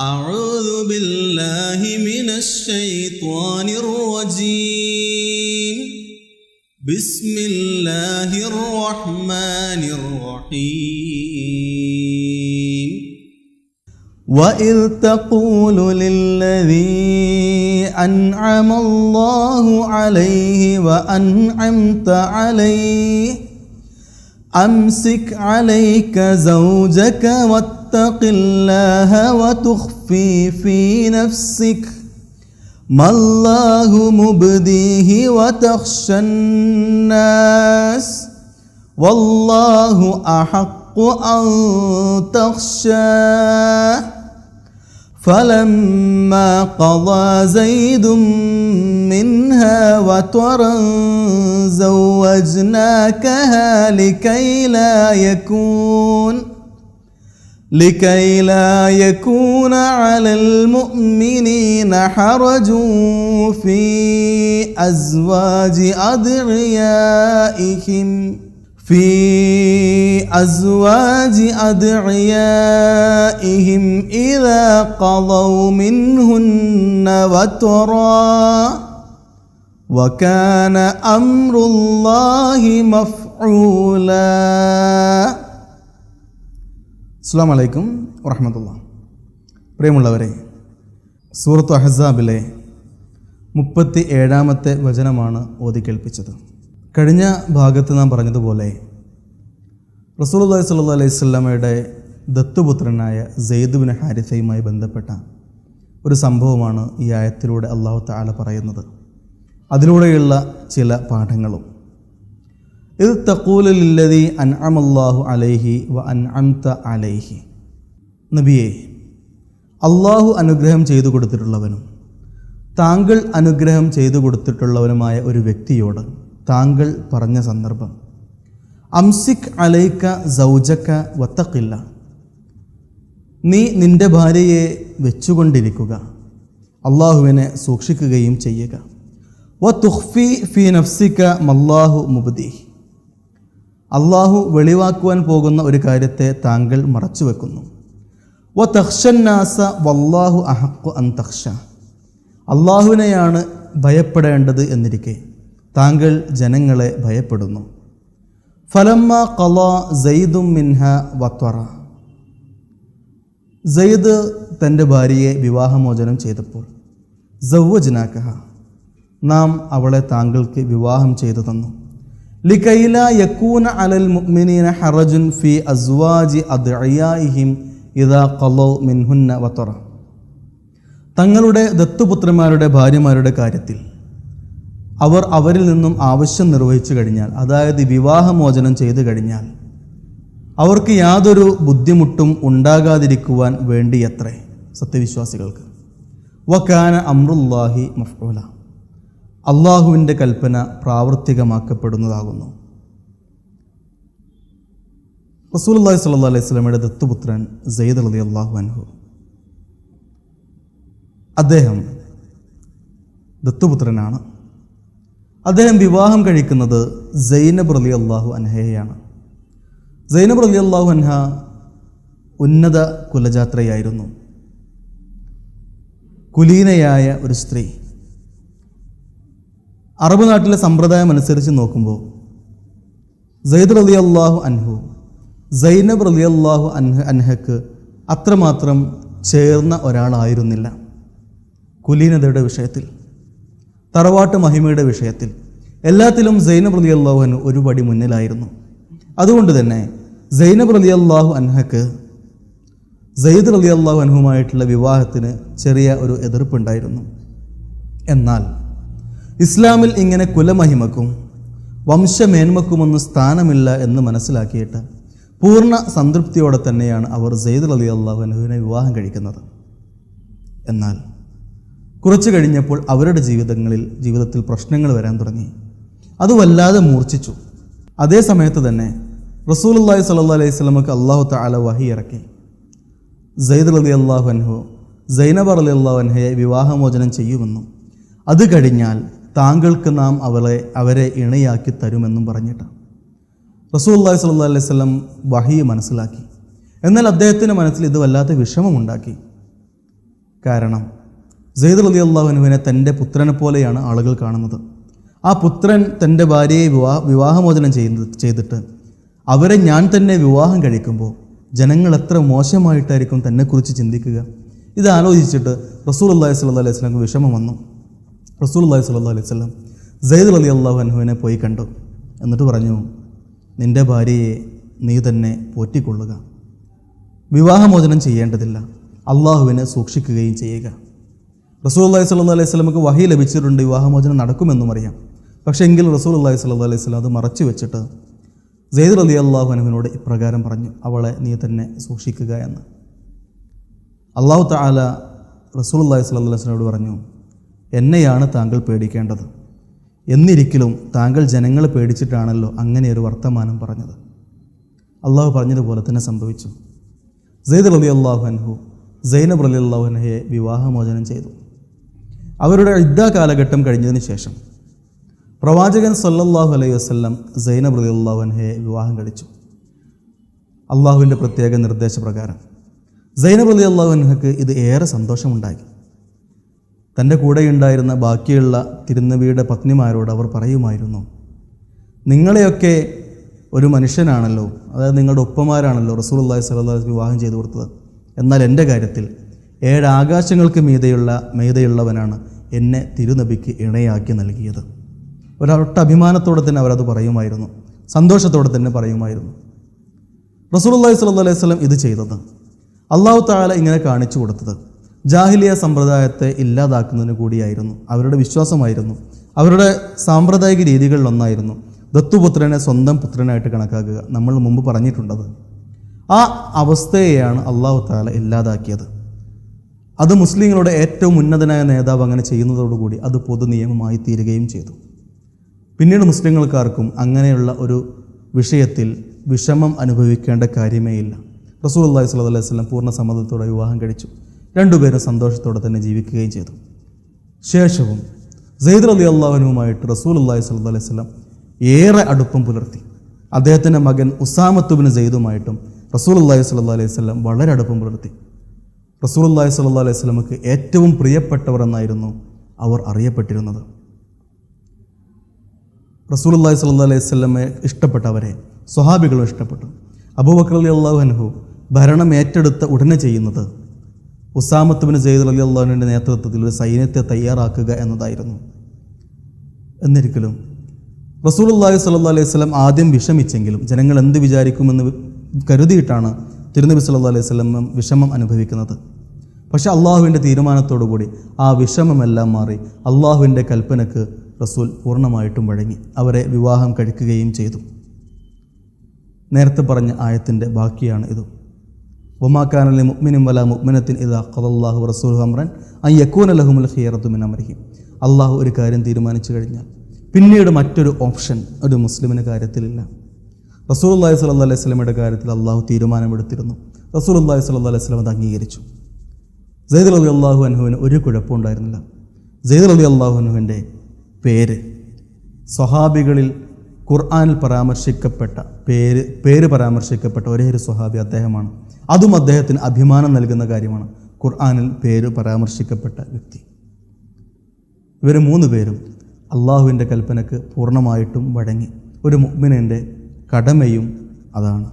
أعوذ بالله من الشيطان الرجيم. بسم الله الرحمن الرحيم. وإذ تقول للذي أنعم الله عليه وأنعمت عليه أمسك عليك زوجك واتق الله وتخفي في نفسك ما الله مبديه وتخشى الناس والله أحق أن تخشاه فلما قضى زيد منها وطرا زوجناكها لكي لا يكون لكي لا يكون على المؤمنين حرج في أزواج أدعيائهم في أزواج أدعيائهم إذا قضوا منهن وترا. وكان أمر الله مفعولا അസ്സാം വലൈക്കും വറഹമത്തുള്ള പ്രിയമുള്ളവരെ സൂറത്ത് അഹസാബിലെ മുപ്പത്തി ഏഴാമത്തെ വചനമാണ് ഓതി കേൾപ്പിച്ചത് കഴിഞ്ഞ ഭാഗത്ത് നാം പറഞ്ഞതുപോലെ റസൂലുള്ളാഹി സ്വല്ലല്ലാഹു അലൈഹി സ്വല്ലമയുടെ ദത്തുപുത്രനായ സെയ്ദുബിൻ ഹാരിസയുമായി ബന്ധപ്പെട്ട ഒരു സംഭവമാണ് ഈ ആയത്തിലൂടെ അള്ളാഹു താല പറയുന്നത് അതിലൂടെയുള്ള ചില പാഠങ്ങളും. ഇത് തക്കൂലില്ലതി അൻ അമല്ലാഹു അലൈഹി വ അൻ അൻഅംത അലൈഹി. നബിയെ അള്ളാഹു അനുഗ്രഹം ചെയ്തു കൊടുത്തിട്ടുള്ളവനും താങ്കൾ അനുഗ്രഹം ചെയ്തു കൊടുത്തിട്ടുള്ളവനുമായ ഒരു വ്യക്തിയോട് താങ്കൾ പറഞ്ഞ സന്ദർഭം അംസിക് അലൈക്ക സൗജക്ക വത്തക്കില്ല നീ നിന്റെ ഭാര്യയെ വെച്ചുകൊണ്ടിരിക്കുക. അള്ളാഹുവിനെ സൂക്ഷിക്കുകയും ചെയ്യുക. മല്ലാഹു അള്ളാഹു വെളിവാക്കുവാൻ പോകുന്ന ഒരു കാര്യത്തെ താങ്കൾ മറച്ചു വെക്കുന്നു. വല്ലാഹു അൻ അള്ളാഹുവിനെയാണ് ഭയപ്പെടേണ്ടത് എന്നിരിക്കെ താങ്കൾ ജനങ്ങളെ ഭയപ്പെടുന്നു. ഫലമ്മ കല സെയ്ദും മിൻഹ വത്വറ. സെയ്ദ് തന്റെ ഭാര്യയെ വിവാഹമോചനം ചെയ്തപ്പോൾ സൗവജനാക്കഹ. നാം അവളെ താങ്കൾക്ക് വിവാഹം ചെയ്തു തന്നു. ലിക്കൈല യക്കൂന അലൽ മുഅ്മിനീന ഹറജുൻ ഫി അസ്വാജി അദ്ഇയായിഹിം ഇദാ ഖലൗ മിൻഹുന്ന വത്തറ തങ്ങളുടെ ദത്തുപുത്രന്മാരുടെ ഭാര്യമാരുടെ കാര്യത്തിൽ അവർ അവരിൽ നിന്നും ആവശ്യം നിർവഹിച്ചു കഴിഞ്ഞാൽ അതായത് വിവാഹമോചനം ചെയ്തു കഴിഞ്ഞാൽ അവർക്ക് യാതൊരു ബുദ്ധിമുട്ടും ഉണ്ടാകാതിരിക്കുവാൻ വേണ്ടിയത്രേ സത്യവിശ്വാസികൾക്ക്. വക്കാന അമ്രുല്ലാഹി മഫ്ഊല. അള്ളാഹുവിന്റെ കൽപ്പന പ്രാവർത്തികമാക്കപ്പെടുന്നതാകുന്നു. റസൂൽ റസൂലുള്ളാഹി സ്വല്ലല്ലാഹു അലൈഹി സ്വലമയുടെ ദത്തുപുത്രൻ സെയ്ദ് അലി അള്ളാഹു അൻഹു. അദ്ദേഹം ദത്തുപുത്രനാണ്. അദ്ദേഹം വിവാഹം കഴിക്കുന്നത് സൈനബ് അലി അള്ളാഹു അൻഹയെയാണ്. സൈനബ് അലി അള്ളാഹു അൻഹ ഉന്നത കുലജാത്രയായിരുന്നു. കുലീനയായ ഒരു സ്ത്രീ. അറബ് നാട്ടിലെ സമ്പ്രദായം അനുസരിച്ച് നോക്കുമ്പോൾ സയ്യിദ് റലി അള്ളാഹു അൻഹു സൈനബ് റലി അള്ളാഹു അൻഹ അൻഹക്ക് അത്രമാത്രം ചേർന്ന ഒരാളായിരുന്നില്ല. കുലീനതയുടെ വിഷയത്തിൽ തറവാട്ട് മഹിമയുടെ വിഷയത്തിൽ എല്ലാത്തിലും സൈനബ് റലി അള്ളാഹു അൻഹു ഒരുപടി മുന്നിലായിരുന്നു. അതുകൊണ്ട് തന്നെ സൈനബ് റലി അള്ളാഹു അൻഹക്ക് സയ്യിദ് റലി അള്ളാഹു അൻഹുമായിട്ടുള്ള വിവാഹത്തിന് ചെറിയ ഒരു എതിർപ്പുണ്ടായിരുന്നു. എന്നാൽ ഇസ്ലാമിൽ ഇങ്ങനെ കുലമഹിമക്കും വംശമേന്മക്കുമൊന്നും സ്ഥാനമില്ല എന്ന് മനസ്സിലാക്കിയിട്ട് പൂർണ സംതൃപ്തിയോടെ തന്നെയാണ് അവർ സെയ്ദ് അലി അള്ളാഹുനുവിനെ വിവാഹം കഴിക്കുന്നത്. എന്നാൽ കുറച്ചു കഴിഞ്ഞപ്പോൾ അവരുടെ ജീവിതങ്ങളിൽ ജീവിതത്തിൽ പ്രശ്നങ്ങൾ വരാൻ തുടങ്ങി. അത് വല്ലാതെ മൂർച്ഛിച്ചു. അതേ സമയത്ത് തന്നെ റസൂൽ സല്ലാ അലൈഹി സ്വലമക്ക് അള്ളാഹു താല വഹി ഇറക്കി. സെയ്ദ് അലി അള്ളാഹു അൻഹു സൈനബർ അലി അള്ളാഹു അൻഹയെ വിവാഹമോചനം ചെയ്യുമെന്നും അത് കഴിഞ്ഞാൽ താങ്കൾക്ക് നാം അവളെ അവരെ ഇണയാക്കി തരുമെന്നും പറഞ്ഞിട്ടാണ് റസൂല്ലാഹി സ്വല്ലല്ലാഹി അലൈഹി വസല്ലം വഹിയെ മനസ്സിലാക്കി. എന്നാൽ അദ്ദേഹത്തിന്റെ മനസ്സിൽ ഇത് വല്ലാത്ത വിഷമമുണ്ടാക്കി. കാരണം സെയ്ദ് അലി അള്ളാഹുനുവിനെ തന്റെ പുത്രനെ പോലെയാണ് ആളുകൾ കാണുന്നത്. ആ പുത്രൻ തന്റെ ഭാര്യയെ വിവാഹ വിവാഹമോചനം ചെയ്യുന്നത് ചെയ്തിട്ട് അവരെ ഞാൻ തന്നെ വിവാഹം കഴിക്കുമ്പോൾ ജനങ്ങൾ എത്ര മോശമായിട്ടായിരിക്കും തന്നെക്കുറിച്ച് ചിന്തിക്കുക. ഇത് ആലോചിച്ചിട്ട് റസൂൽ അള്ളാഹി സ്വല്ലാ അലൈഹി സ്വലം വിഷമം വന്നു. റസൂൽ അള്ളാഹി സ്വല്ലാ അലൈഹി സ്വലം സെയ്ദ് അലി അള്ളാഹു അനുവിനെ പോയി കണ്ടു. എന്നിട്ട് പറഞ്ഞു നിന്റെ ഭാര്യയെ നീ തന്നെ പോറ്റിക്കൊള്ളുക. വിവാഹമോചനം ചെയ്യേണ്ടതില്ല. അള്ളാഹുവിനെ സൂക്ഷിക്കുകയും ചെയ്യുക. റസൂൽ അള്ളാഹി സ്വല്ലാ അലൈഹി സ്വലമുക്ക് വഹി ലഭിച്ചിട്ടുണ്ട് വിവാഹമോചനം നടക്കുമെന്നും അറിയാം. പക്ഷേ എങ്കിൽ റസൂൽ അള്ളാഹി സ്വല്ലാ അലൈഹി സ്വലം അത് മറച്ചു വെച്ചിട്ട് സെയ്ദ് അലി അള്ളാഹു അനുവിനോട് ഇപ്രകാരം പറഞ്ഞു അവളെ നീ തന്നെ സൂക്ഷിക്കുക എന്ന്. അള്ളാഹു താല റസൂൽ അള്ളാഹി സ്വല്ലാ അലൈഹി സ്വലോട് പറഞ്ഞു എന്നെയാണ് താങ്കൾ പേടിക്കേണ്ടത്. എന്നിരിക്കലും താങ്കൾ ജനങ്ങളെ പേടിച്ചിട്ടാണല്ലോ അങ്ങനെ ഒരു വർത്തമാനം പറഞ്ഞത്. അള്ളാഹു പറഞ്ഞതുപോലെ തന്നെ സംഭവിച്ചു. സെയ്ദ് അലി അള്ളാഹു അൻഹു സൈനബ് അലി അള്ളാഹു അൻഹയെ വിവാഹമോചനം ചെയ്തു. അവരുടെ യുദ്ധ കാലഘട്ടം കഴിഞ്ഞതിന് ശേഷം പ്രവാചകൻ സല്ലല്ലാഹു അലൈഹി വസ്ലം സൈനബ് അലി അള്ളാഹു അൻഹയെ വിവാഹം കഴിച്ചു. അള്ളാഹുവിന്റെ പ്രത്യേക നിർദ്ദേശപ്രകാരം സൈനബ് അലി അള്ളാഹു അൻഹക്ക് ഇത് ഏറെ സന്തോഷമുണ്ടാക്കി തന്റെ കൂടെയുണ്ടായിരുന്ന ബാക്കിയുള്ള തിരുനബിയുടെ പത്നിമാരോട് അവർ പറയുമായിരുന്നു നിങ്ങളെയൊക്കെ ഒരു മനുഷ്യനാണല്ലോ അതായത് നിങ്ങളുടെ ഒപ്പമാരാണല്ലോ റസൂൽ അള്ളാഹി സ്വലാഹു വിവാഹം ചെയ്തു കൊടുത്തത്. എന്നാൽ എന്റെ കാര്യത്തിൽ ഏഴ് ആകാശങ്ങൾക്ക് മീതെയുള്ള മീതയുള്ളവനാണ് എന്നെ തിരുനബിക്ക് ഇണയാക്കി നൽകിയത്. ഒരൊട്ട അഭിമാനത്തോടെ തന്നെ അവരത് പറയുമായിരുന്നു സന്തോഷത്തോടെ തന്നെ പറയുമായിരുന്നു. റസൂൽ അള്ളാഹി സ്വല്ലു അലൈഹി സ്വലം ഇത് ചെയ്തത് അള്ളാഹു താല ഇങ്ങനെ കാണിച്ചു കൊടുത്തത് ജാഹിലിയ സമ്പ്രദായത്തെ ഇല്ലാതാക്കുന്നതിന് കൂടിയായിരുന്നു. അവരുടെ വിശ്വാസമായിരുന്നു. അവരുടെ സാമ്പ്രദായിക രീതികളിലൊന്നായിരുന്നു ദത്തുപുത്രനെ സ്വന്തം പുത്രനായിട്ട് കണക്കാക്കുക. നമ്മൾ മുമ്പ് പറഞ്ഞിട്ടുണ്ടത്. ആ അവസ്ഥയെയാണ് അള്ളാഹു താല ഇല്ലാതാക്കിയത്. അത് മുസ്ലിങ്ങളുടെ ഏറ്റവും ഉന്നതനായ നേതാവ് അങ്ങനെ ചെയ്യുന്നതോടുകൂടി അത് പൊതു നിയമമായി തീരുകയും ചെയ്തു. പിന്നീട് മുസ്ലിങ്ങൾക്കാർക്കും അങ്ങനെയുള്ള ഒരു വിഷയത്തിൽ വിഷമം അനുഭവിക്കേണ്ട കാര്യമേ ഇല്ല. റസൂൽ അള്ളാഹി സ്വല്ലു അലൈഹി പൂർണ സമ്മതത്തോടെ വിവാഹം കഴിച്ചു. രണ്ടുപേരും സന്തോഷത്തോടെ തന്നെ ജീവിക്കുകയും ചെയ്തു. ശേഷവും സെയ്ദ് അലി അള്ളാഹുനുമായിട്ട് റസൂൽ അള്ളാഹി സ്വല്ലു അലൈഹി സ്വലം ഏറെ അടുപ്പം പുലർത്തി. അദ്ദേഹത്തിന്റെ മകൻ ഉസാമത്തുബിന് സെയ്ദുമായിട്ടും റസൂൽ അള്ളാഹി സ്വല്ലു അലൈഹി സ്വലം വളരെ അടുപ്പം പുലർത്തി. റസൂൽ അള്ളാഹി സ്വല്ലു അലൈഹി സ്വലമക്ക് ഏറ്റവും പ്രിയപ്പെട്ടവർ എന്നായിരുന്നു അവർ അറിയപ്പെട്ടിരുന്നത്. റസൂൽ അള്ളാഹി സ്വല്ലു അലൈഹി സ്വലമെ ഇഷ്ടപ്പെട്ടവരെ സ്വഹാബികളും ഇഷ്ടപ്പെട്ടു. അബൂബക്കർ അലി അള്ളാഹു അൻഹു ഭരണം ഏറ്റെടുത്ത ഉടനെ ചെയ്യുന്നത് ഉസാമത്തുബിന് സെയ്ദ് അലി അള്ളാഹുവിന്റെ നേതൃത്വത്തിൽ ഒരു സൈന്യത്തെ തയ്യാറാക്കുക എന്നതായിരുന്നു. എന്നിരിക്കലും റസൂൽ അള്ളാഹി സ്വല്ലു അലൈഹി സ്വലം ആദ്യം വിഷമിച്ചെങ്കിലും ജനങ്ങൾ എന്ത് വിചാരിക്കുമെന്ന് കരുതിയിട്ടാണ് തിരുനബി സല്ലു അലൈഹി സ്വലം വിഷമം അനുഭവിക്കുന്നത്. പക്ഷെ അള്ളാഹുവിന്റെ തീരുമാനത്തോടുകൂടി ആ വിഷമമെല്ലാം മാറി അള്ളാഹുവിന്റെ കൽപ്പനക്ക് റസൂൽ പൂർണമായിട്ടും വഴങ്ങി. അവരെ വിവാഹം കഴിക്കുകയും ചെയ്തു. നേരത്തെ പറഞ്ഞ ആയത്തിന്റെ ബാക്കിയാണ് ഇത്. ഒമാക്കാനലെ മുഅ്മിനും വല മുഅ്മിനത്തിൻ ഇത് അഖദല്ലാഹു റസൂൽ ഹമ്രൻ അൻ യക്കൂന ലഹുമുൽ ഖിയറത്തു മിൻ അമരിഹിം അള്ളാഹു ഒരു കാര്യം തീരുമാനിച്ചു കഴിഞ്ഞാൽ പിന്നീട് മറ്റൊരു ഓപ്ഷൻ ഒരു മുസ്ലിമിന് കാര്യത്തിലില്ല. റസൂൽ അള്ളാഹി സ്വല്ലു അലൈഹി സ്വലമയുടെ കാര്യത്തിൽ അള്ളാഹു തീരുമാനമെടുത്തിരുന്നു. റസൂൽ അള്ളാഹി സ്വല്ലു അലൈഹി സ്വലം അത് അംഗീകരിച്ചു. സെയ്ദ് അലി അള്ളാഹു അനുഹുവിന് ഒരു കുഴപ്പമുണ്ടായിരുന്നില്ല. സെയ്ദ് അലി അള്ളാഹു അനുഹുവിന്റെ പേര് സ്വഹാബികളിൽ ഖുർആനിൽ പരാമർശിക്കപ്പെട്ട പേര് പേര് പരാമർശിക്കപ്പെട്ട ഒരേ ഒരു സ്വഹാബി അദ്ദേഹമാണ്. അതും അദ്ദേഹത്തിന് അഭിമാനം നൽകുന്ന കാര്യമാണ് ഖുർആാനിൽ പേര് പരാമർശിക്കപ്പെട്ട വ്യക്തി. ഇവർ മൂന്ന് പേരും അള്ളാഹുവിന്റെ കൽപ്പനക്ക് പൂർണമായിട്ടും വഴങ്ങി. ഒരു മുഗ്മിനന്റെ കടമയും അതാണ്.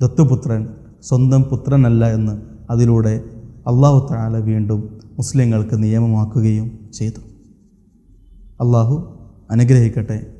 ദത്തുപുത്രൻ സ്വന്തം പുത്രനല്ല എന്ന് അതിലൂടെ അള്ളാഹു താല വീണ്ടും മുസ്ലിങ്ങൾക്ക് നിയമമാക്കുകയും ചെയ്തു. അള്ളാഹു അനുഗ്രഹിക്കട്ടെ.